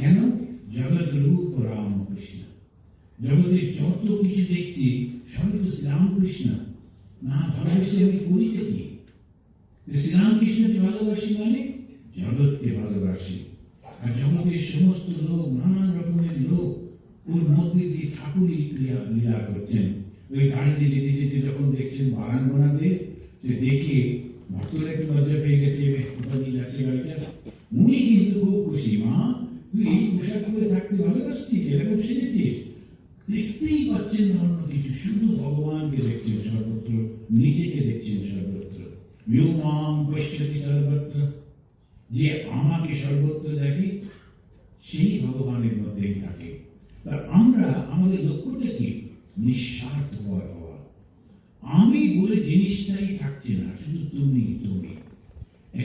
কেন? জগৎ রূপ রাম কৃষ্ণ জগতে যত কিছু দেখছি, সবই তো শ্রীরামকৃষ্ণ। না ভালোবেসে আমি করিটা কি শ্রীরামকৃষ্ণকে ভালোবাসি মানে জগৎকে ভালোবাসি। আর জগতের সমস্ত লোক নানান রকমের লোক, ওর মধ্যে দিয়ে ঠাকুরই ক্রিয়া লীলা করছেন। ওই গাড়িতে যেতে যেতে যখন দেখছেন বারাঙ্গনাতে, যে দেখে ভক্তরা একটু লজ্জা পেয়ে গেছে উনি কিন্তু খুব খুশি, মা। তুই এই থাকতে ভালোবাসছিস এরকম সেজেছিস দেখতেই পাচ্ছেন না অন্য কিছু, শুধু ভগবানকে দেখছেন সর্বত্র, নিজেকে দেখছেন সর্বত্র। মাম পশ্যতি সর্বত্র। যে আমাকে সর্বত্র দেখে, সেই ভগবানের মধ্যেই থাকে। তা আমরা, আমাদের লক্ষ্যটা কি? নিঃস্বার্থ হওয়া। আমি বলে জিনিসটাই থাকছে না, শুধু তুমি তুমি।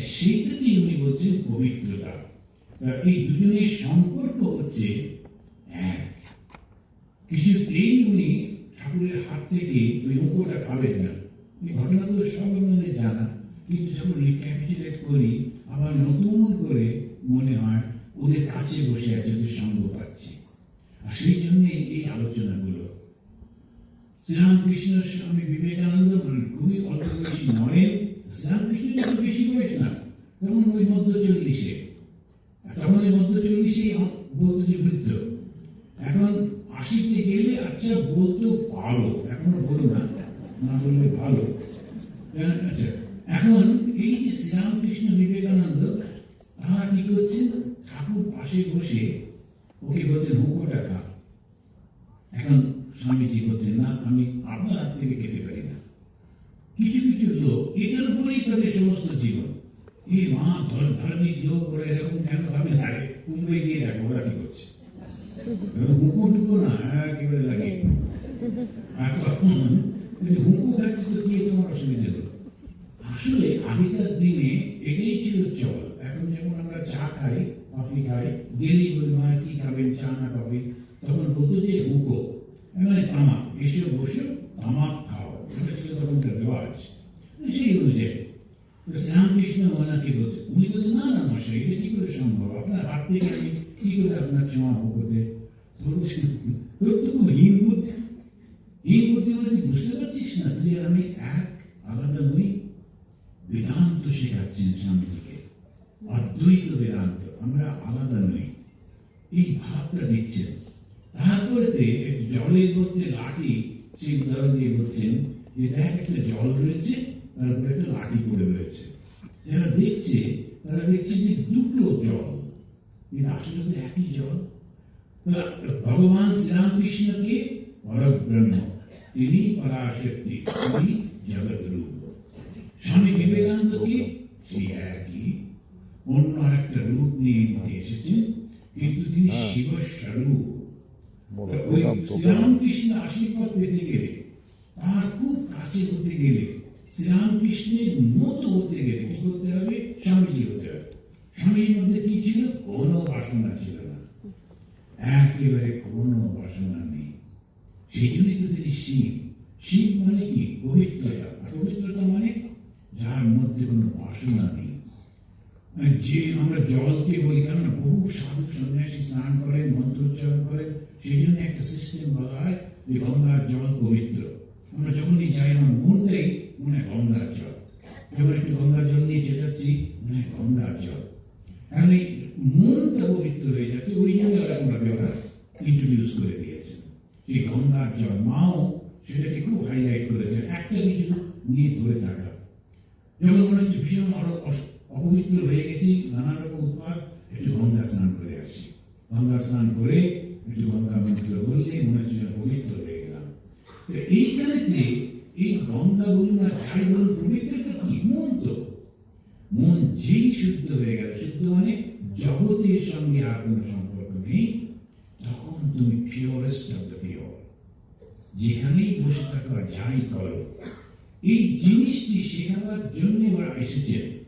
সেইটাতেই উনি বলছেন পবিত্রতা। এই দুজনের সম্পর্ক হচ্ছে এক। কিছুতেই উনি ঠাকুরের হাত থেকে ওই অঙ্কটা খাবেন না। ঘটনাগুলো সব আমাদের জানা কিন্তু যখন রিক্যাপিচুলেট করি, আবার নতুন করে মনে হয় ওদের কাছে বসে ওদের সঙ্গ পাচ্ছি। আর সেই জন্যই এই আলোচনাগুলো। শ্রীরামকৃষ্ণ স্বামী বিবেকানন্দ মানে খুবই অল্প বয়সী নয় শ্রীরামকৃষ্ণ বেশি বয়স না, তখন ওই মধ্য চল্লিশে। ওই মধ্য চল্লিশেই বলতো যে বৃদ্ধ, এখন আশিতে গেলে আচ্ছা বলতে পারো, এখনও বলো না না বললে ভালো। আচ্ছা এখন এই যে শ্রীরামকৃষ্ণ বিবেকানন্দ, তারা কি করছেন ঠাকুর পাশে বসে ওকে বলছেন হুঁকো টাকা এখন স্বামীজি বলছেন, না, আমি আপনার হাত থেকে খেতে পারি না। কিছু কিছু লোক, এটার উপরেই তাদের সমস্ত জীবন। এই মা ধর- ধার্মিক লোক ওরা এরকম কেন ভাবে? আরে কুম্ভে গিয়ে দেখো ওরা কি করছে। হুঁকো টুকো না একেবারে লাগে। আর তখন হুঁকো খাচ্ছে তো কি তোমার অসুবিধা হলো। আসলে আগেকার দিনে এটাই ছিল চল। এখন যেমন আমরা চা খাই, কফি খাই, গেলেই বলি মা কি খাবেন? চা না কফি? তখন বলতো যে, হুকো। মানে তামাক। এসব বসে, তামাক খাও। এটা ছিল তখন রেওয়াজ। সেই অনুযায়ী। তো শ্রীরামকৃষ্ণ ওনাকে বলছে উনি বলছে না না মশাই এটা কি করে সম্ভব আপনার হাত থেকে আমি কি করে আপনার ছোঁয়া হুকোতে তো বলছে, তোর তো খুব হীন বুদ্ধি হীন বুদ্ধি মানে তুই বুঝতে পারছিস না তুই আর আমি এক আলাদা নই বেদান্ত শেখাচ্ছেন স্বামীজিকে অদ্বৈত বেদান্ত আমরা আলাদা নই এই ভাবটা দিচ্ছেন তারপরেতে জলের মধ্যে লাঠি সেই উদাহরণ দিয়ে বলছেন যে দেখ একটা জল রয়েছে তারপরে একটা লাঠি পড়ে রয়েছে। যারা দেখছে তারা দেখছে যে দুটো জল। কিন্তু আসলে তো একই জল। ভগবান শ্রীরামকৃষ্ণকে পরব্রহ্ম তিনি পরাশক্তি তিনি জগৎ রূপ স্বামী বিবেকানন্দকে সেই একই। অন্য একটা রূপ নিয়ে নিতে এসেছেন কিন্তু তিনি শিবস্বরূপ। বলো, ওই শ্রীরামকৃষ্ণ আশীর্বাদ পেতে গেলে তার খুব কাছে হতে গেলে শ্রীরামকৃষ্ণের মতো হতে গেলে কি করতে হবে? স্বামীজি হতে হবে। স্বামীর মধ্যে কি ছিল? কোনো বাসনা ছিল না। একেবারে কোনো বাসনা নেই। সেই জন্যই তো তিনি শিব। শিব মানে কি? পবিত্রতা। পবিত্রতা মানে যার মধ্যে কোনো বাসনা নেই। যে আমরা জলকে বলি কেন বহু সাধু সন্ন্যাসী স্নান করেন মন্ত্রোচ্চারণ করে সেই জন্য একটা সিস্টেম বলা হয় যে গঙ্গার জল পবিত্র। আমরা যখনই যাই, আমার মনটাই মনে হয় গঙ্গার জল। যখন একটু গঙ্গার জল নিয়ে চেটাচ্ছি মনে হয় গঙ্গার জল। এখন এই মনটা পবিত্র হয়ে যাচ্ছে, ওই জন্য ভাবে ওরা ইন্ট্রোডিউস করে দিয়েছে। সেই গঙ্গার জল, মাও সেটাকে খুব হাইলাইট করেছে। একটা কিছু নিয়ে ধরে থাকা যেমন মনে হচ্ছে ভীষণ অপবিত্র হয়ে গেছি, নানা রকম উৎপাদ একটু গঙ্গা স্নান করে আসি। গঙ্গা স্নান করে একটু গঙ্গা মন্ত্র বললে মনে হচ্ছে পবিত্র হয়ে এইখানেতে এই গঙ্গা বলুন আর ছাই বলুন পবিত্রতা কি? মন তো। মন যেই শুদ্ধ হয়ে গেল, শুদ্ধ মানে জগতের সঙ্গে আর কোনো সম্পর্ক নেই, তখন তুমি পিওরেস্ট অফ দ্য পিওর যেখানেই বসে থাকো যাই করো, এই জিনিসটি শেখাবার জন্য ওরা এসেছে।